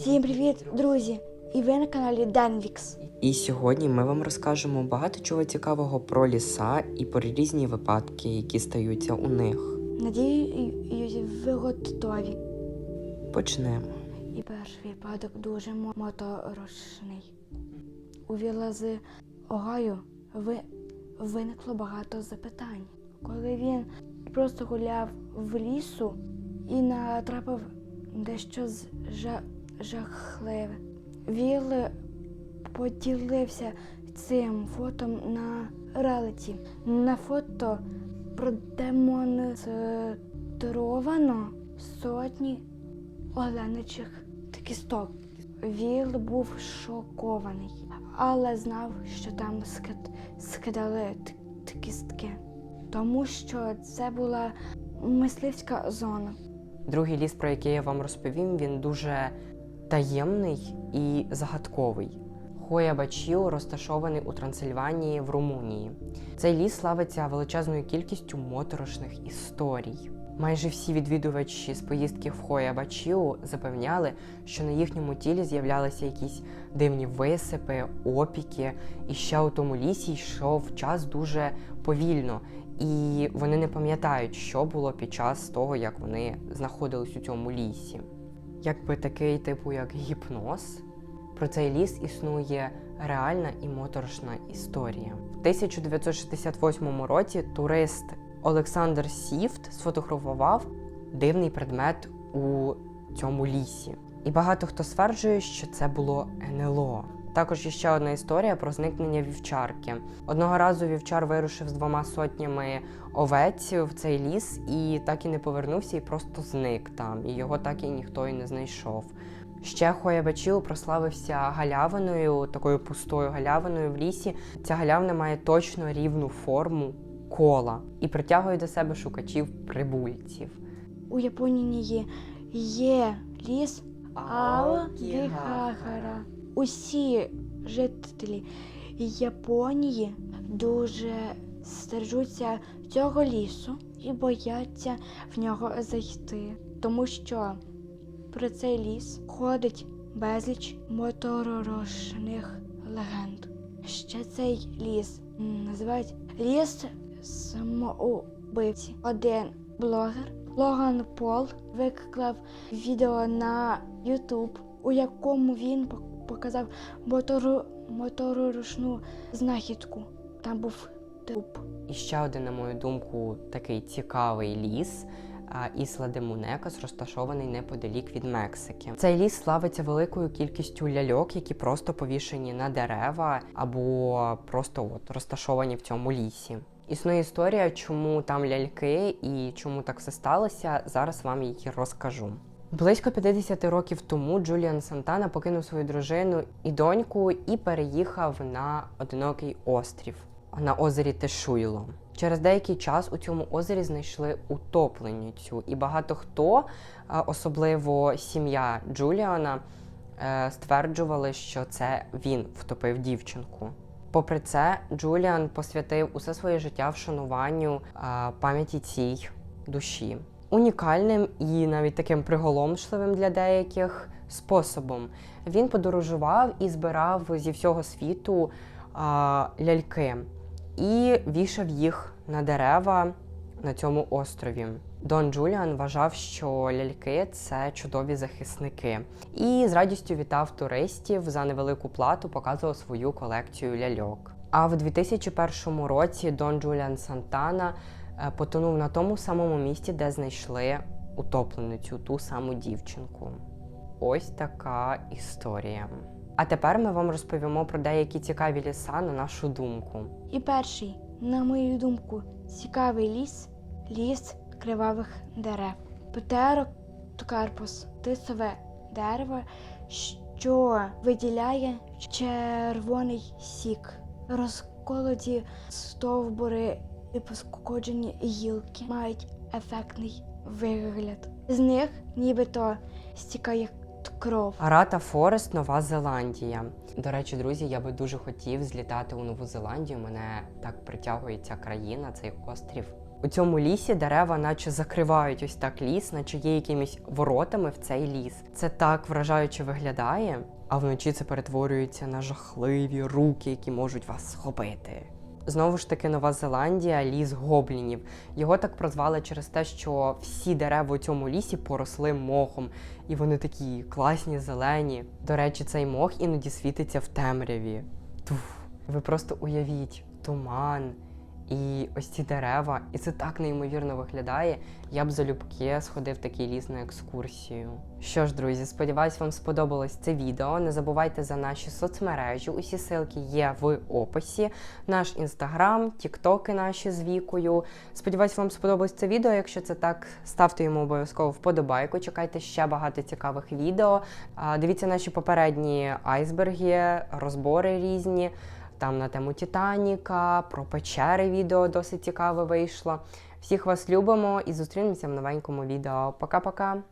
Всім привіт, друзі! І ви на каналі Денвікс. І сьогодні ми вам розкажемо багато чого цікавого про ліса і про різні випадки, які стаються у них. Надіюсь, ви готові. Почнемо. І перший випадок дуже моторошний. У віла з Огайо ви... виникло багато запитань. Коли він просто гуляв в лісу і натрапив дещо з жа... жахливе. Віл поділився цим фотом на релеті. На фото продемонстровано сотні оленячих кісток. Віл був шокований, але знав, що там скид- скидали кістки, тому що це була мисливська зона. Другий ліс, про який я вам розповім, він дуже таємний і загадковий. Хоя Бачіо розташований у Трансильванії в Румунії. Цей ліс славиться величезною кількістю моторошних історій. Майже всі відвідувачі з поїздки в Хоя Бачіо запевняли, що на їхньому тілі з'являлися якісь дивні висипи, опіки, і ще у тому лісі йшов час дуже повільно, і вони не пам'ятають, що було під час того, як вони знаходились у цьому лісі. Якби такий типу, як гіпноз, про цей ліс існує реальна і моторошна історія. В 1968 році турист Олександр Сіфт сфотографував дивний предмет у цьому лісі. І багато хто стверджує, що це було НЛО. Також є ще одна історія про зникнення вівчарки. Одного разу вівчар вирушив з двома сотнями овець в цей ліс і так і не повернувся, і просто зник там. І його так і ніхто і не знайшов. Ще Хоя Бачіо прославився галявиною, такою пустою галявиною в лісі. Ця галявина має точно рівну форму кола і притягує до себе шукачів прибульців. У Японії є ліс Аокігахара. Усі жителі Японії дуже стержуться цього лісу і бояться в нього зайти, тому що про цей ліс ходить безліч моторошних легенд. Ще цей ліс називають ліс самоубивці. Один блогер Логан Пол виклав відео на YouTube, у якому він показав мотору, моторошну знахідку. Там був труп. І ще один, на мою думку, такий цікавий ліс. Ісла де Мунекас розташований неподалік від Мексики. Цей ліс славиться великою кількістю ляльок, які просто повішені на дерева або просто от розташовані в цьому лісі. Існує історія, чому там ляльки і чому так все сталося. Зараз вам її розкажу. Близько 50 років тому Джуліан Сантана покинув свою дружину і доньку і переїхав на одинокий острів на озері Тешуйло. Через деякий час у цьому озері знайшли утопленицю, і багато хто, особливо сім'я Джуліана, е, стверджували, що це він втопив дівчинку. Попри це, Джуліан посвятив усе своє життя вшануванню пам'яті цій душі. Унікальним і навіть таким приголомшливим для деяких способом він подорожував і збирав зі всього світу а, ляльки і вішав їх на дерева на цьому острові. Дон Джуліан вважав, що ляльки це чудові захисники, і з радістю вітав туристів за невелику плату, показував свою колекцію ляльок. А в 2001 році Дон Джуліан Сантана потонув на тому самому місці, де знайшли утопленицю, ту саму дівчинку. Ось така історія. А тепер ми вам розповімо про деякі цікаві ліса на нашу думку. І перший, на мою думку, цікавий ліс ліс кривавих дерев. Петерокарпус тисове дерево, що виділяє червоний сік, розколоті стовбури і поскоджені гілки мають ефектний вигляд. З них нібито стікає кров. Арата Форест, Нова Зеландія. До речі, друзі, я би дуже хотів злітати у Нову Зеландію. Мене так притягує ця країна, цей острів. У цьому лісі дерева, наче закривають ось так ліс, наче є якимись воротами в цей ліс. Це так вражаюче виглядає, а вночі це перетворюється на жахливі руки, які можуть вас схопити. Знову ж таки, Нова Зеландія, ліс гоблінів. Його так прозвали через те, що всі дерева у цьому лісі поросли мохом, і вони такі класні, зелені. До речі, цей мох іноді світиться в темряві. Туф. Ви просто уявіть туман і ось ці дерева, і це так неймовірно виглядає. Я б залюбки сходив такий ліс на екскурсію. Що ж, друзі, сподіваюсь, вам сподобалось це відео. Не забувайте за наші соцмережі. Усі ссылки є в описі. Наш інстаграм, тіктоки наші з вікою. Сподіваюсь, вам сподобалось це відео. Якщо це так, ставте йому обов'язково вподобайку. Чекайте ще багато цікавих відео. Дивіться наші попередні айсберги, розбори різні. Там на тему Титаніка, про печери відео досить цікаве вийшло. Всіх вас любимо і зустрінемося в новенькому відео. Пока-пока!